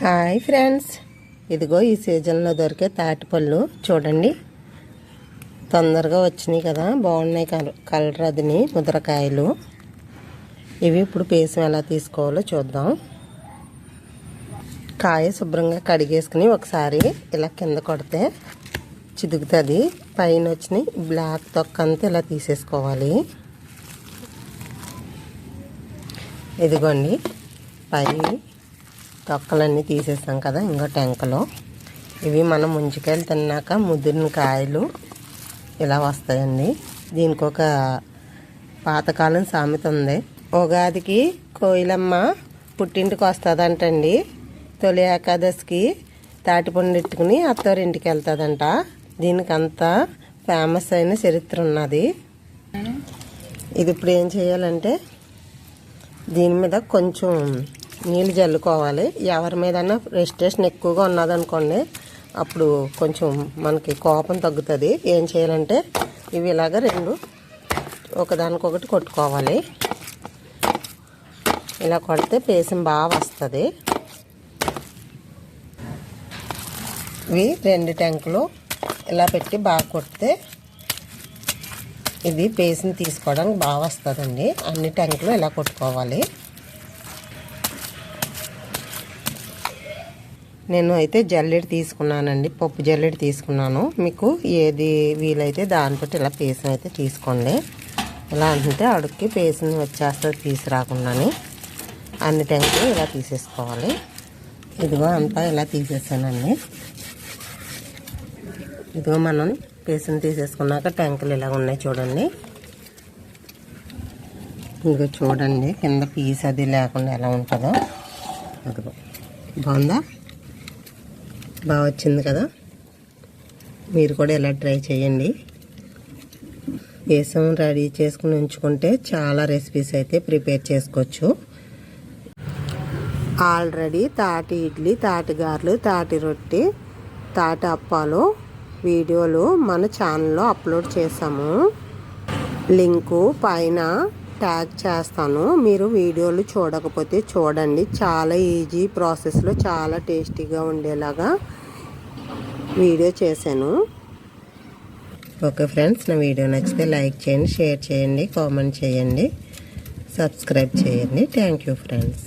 Hi friends. ఇదిగో ఈ సీజన్లో దొరికే తాటిపళ్ళు చూడండి. తొందరగా వచ్చినాయి కదా. బాగున్నాయి కల- కలర్ అదిని ముద్రకాయలు. ఇవి ఇప్పుడు పేసం ఎలా తీసుకోవాలో చూద్దాం. కాయ శుభ్రంగా కడిగేసుకుని ఒకసారి ఇలా కింద కొడితే చిదుగుతుంది. పైన వచ్చిన బ్లాక్ తొక్క అంతా ఇలా తీసేసుకోవాలి. ఇదిగోండి. పై తొక్కలన్నీ తీసేసాం కదా ఇంకో టెంకలో. ఇవి మనం ముంచుకాయలు తిన్నాక ముదిరిన కాయలు ఇలా వస్తాయండి. దీనికి ఒక పాతకాలం సామెత ఉంది. ఉగాదికి కోయిలమ్మ పుట్టింటికి వస్తుందంటండి. తొలి ఏకాదశికి తాటిపండు ఎట్టుకుని అత్తవారింటికి వెళ్తుందంట. దీనికి అంత ఫేమస్ అయిన చరిత్ర ఉన్నది. ఇది ఇప్పుడు ఏం చేయాలంటే దీని మీద కొంచెం నీళ్ళు జల్లుకోవాలి. ఎవరి మీదన్నా రెస్ట్రేషన్ ఎక్కువగా ఉన్నదనుకోండి అప్పుడు కొంచెం మనకి కోపం తగ్గుతుంది. ఏం చేయాలంటే ఇవి ఇలాగ రెండు ఒకదానికొకటి కొట్టుకోవాలి. ఇలా కొడితే పేసం బాగా వస్తుంది. ఇవి రెండు ట్యాంకులు ఇలా పెట్టి బాగా కొడితే ఇది పేస్ట్ని తీసుకోవడానికి బాగా వస్తుందండి. అన్ని ట్యాంకులు ఇలా కొట్టుకోవాలి. నేను అయితే జల్లెడి తీసుకున్నానండి. పప్పు జల్లెడ తీసుకున్నాను. మీకు ఏది వీలైతే దాన్ని బట్టి ఇలా పేసం అయితే తీసుకోండి. ఇలా అంటే అడుక్కి పేసం వచ్చేస్తుంది తీసుకురాకుండానే అన్ని ట్యాంకులు ఇలా తీసేసుకోవాలి. ఇదిగో అంతా ఇలా తీసేసానండి. ఇదిగో మనం పేసం తీసేసుకున్నాక ట్యాంకులు ఇలా ఉన్నాయి చూడండి. ఇదిగో చూడండి కింద పీస్ అది లేకుండా ఎలా ఉంటుందో. అదిగో బాగుందా? బాగా వచ్చింది కదా. మీరు కూడా ఇలా ట్రై చేయండి. పేసం రెడీ చేసుకుని ఉంచుకుంటే చాలా రెసిపీస్ అయితే ప్రిపేర్ చేసుకోవచ్చు. ఆల్రెడీ తాటి ఇడ్లీ తాటి గారెలు తాటి రొట్టి తాటి అప్పాలు వీడియోలు మన ఛానల్లో అప్లోడ్ చేసాము లింకు పైన ట్యాగ్ చేస్తాను. మీరు వీడియోలు చూడకపోతే చూడండి. చాలా ఈజీ ప్రాసెస్లో చాలా టేస్టీగా ఉండేలాగా వీడియో చేశాను. ఓకే ఫ్రెండ్స్ నా వీడియో నచ్చితే లైక్ చేయండి షేర్ చేయండి కామెంట్ చేయండి సబ్స్క్రైబ్ చేయండి. Thank you friends.